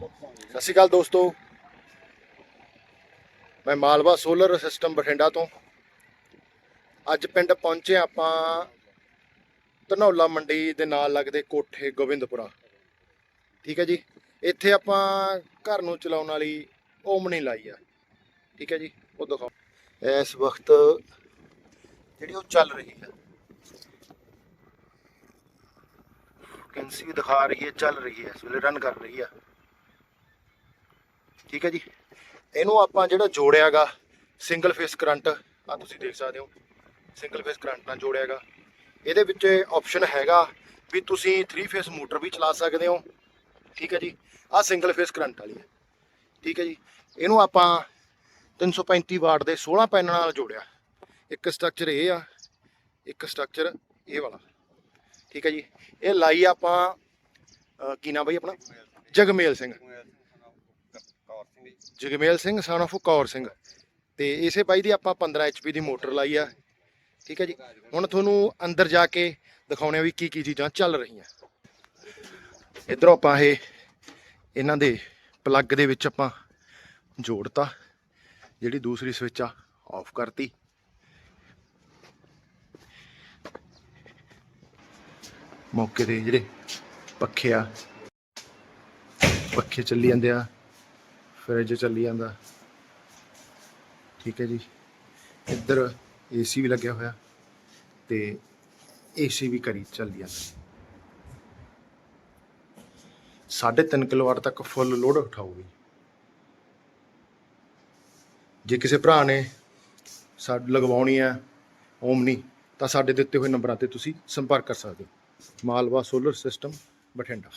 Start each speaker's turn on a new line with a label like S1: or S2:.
S1: ਸਤਿ ਸ਼੍ਰੀ ਅਕਾਲ ਦੋਸਤੋ। ਮੈਂ ਮਾਲਵਾ ਸੋਲਰ ਸਿਸਟਮ ਬਠਿੰਡਾ ਤੋਂ। ਅੱਜ ਪਿੰਡ ਪਹੁੰਚੇ ਆਪਾਂ ਧਨੌਲਾ ਮੰਡੀ ਦੇ ਨਾਲ ਲੱਗਦੇ ਕੋਠੇ ਗੋਬਿੰਦਪੁਰਾ। ਠੀਕ ਹੈ ਜੀ। ਇੱਥੇ ਆਪਾਂ ਘਰ ਨੂੰ ਚਲਾਉਣ ਵਾਲੀ ਓਮਨੀ ਲਾਈ ਆ। ਠੀਕ ਹੈ ਜੀ। ਉਹ ਦਿਖਾਓ। ਇਸ ਵਕਤ ਜਿਹੜੀ ਉਹ ਚੱਲ ਰਹੀ ਹੈ। ਕੈਂਸੀ ਦਿਖਾ ਰਹੀ ਹੈ, ਚੱਲ ਰਹੀ ਹੈ। ਇਸ ਵੇਲੇ ਰਨ ਕਰ ਰਹੀ ਹੈ ਠੀਕ ਹੈ ਜੀ। ਇਹਨੂੰ ਆਪਾਂ ਜਿਹੜਾ ਜੋੜਿਆਗਾ ਸਿੰਗਲ ਫੇਸ ਕਰੰਟ ਆ ਤੁਸੀਂ ਦੇਖ ਸਕਦੇ ਹੋ। ਸਿੰਗਲ ਫੇਸ ਕਰੰਟ ਨਾਲ ਜੋੜਿਆਗਾ। ਇਹਦੇ ਵਿੱਚ ਆਪਸ਼ਨ ਹੈਗਾ ਵੀ ਤੁਸੀਂ 3 ਫੇਸ ਮੋਟਰ ਵੀ ਚਲਾ ਸਕਦੇ ਹੋ। ਠੀਕ ਹੈ ਜੀ। ਆ ਸਿੰਗਲ ਫੇਸ ਕਰੰਟ ਵਾਲੀ ਹੈ। ਠੀਕ ਹੈ ਜੀ। ਇਹਨੂੰ ਆਪਾਂ 335 ਵਾਟ ਦੇ 16 ਪੈਨਲ ਨਾਲ ਜੋੜਿਆ। ਇੱਕ ਸਟਰਕਚਰ ਇਹ ਆ, ਇੱਕ ਸਟਰਕਚਰ ਇਹ ਵਾਲਾ। ਠੀਕ ਹੈ ਜੀ। ਇਹ ਲਾਈ ਆਪਾਂ ਕੀ ਨਾਮ ਬਈ ਆਪਣਾ? ਜਗਮੇਲ ਸਿੰਘ। ਸਿੰਘ ਜਗਮੇਲ ਸਿੰਘ ਸਨ of ਕੌਰ ਸਿੰਘ। ਤੇ ਇਸੇ ਬਾਈ ਦੀ ਆਪਾਂ 15 HP ਦੀ ਮੋਟਰ ਲਾਈ ਆ। ਠੀਕ ਹੈ ਜੀ? ਹੁਣ ਤੁਹਾਨੂੰ ਅੰਦਰ ਜਾ ਕੇ ਦਿਖਾਉਣੇ ਆ ਵੀ ਕੀ ਕੀ ਚੀਜ਼ਾਂ ਚੱਲ ਰਹੀਆਂ। ਇਧਰੋਂ ਆਪਾਂ ਇਹ, ਇਹਨਾਂ ਦੇ ਪਲੱਗ ਦੇ ਵਿੱਚ ਆਪਾਂ ਜੋੜਤਾ, ਜਿਹੜੀ ਦੂਸਰੀ ਸਵਿਚ ਆ ਆਫ ਕਰਤੀ। ਮੌਕੇ ਦੇ ਜਿਹੜੇ ਪੱਖੇ ਆ, ਪੱਖੇ ਚੱਲੀ ਜਾਂਦੇ ਆ। ਫਰਿੱਜ ਚੱਲੀ ਜਾਂਦਾ। ਠੀਕ ਹੈ ਜੀ। ਇੱਧਰ ਏਸੀ ਵੀ ਲੱਗਿਆ ਹੋਇਆ ਤੇ ਏਸੀ ਵੀ ਕਰੀ ਚੱਲ ਜਾਂਦਾ। ਸਾਢੇ ਤਿੰਨ ਕਿਲੋਵਾਟ ਤੱਕ ਫੁੱਲ ਲੋਡ ਉਠਾਊਗੀ। ਜੇ ਕਿਸੇ ਭਰਾ ਨੇ ਸਾਡ, ਲਗਵਾਉਣੀ ਹੈ ਓਮਨੀ, ਤਾਂ ਸਾਡੇ ਦਿੱਤੇ ਹੋਏ ਨੰਬਰਾਂ ਤੇ ਤੁਸੀਂ ਸੰਪਰਕ ਕਰ ਸਕਦੇ ਹੋ। Malwa solar system Bathinda.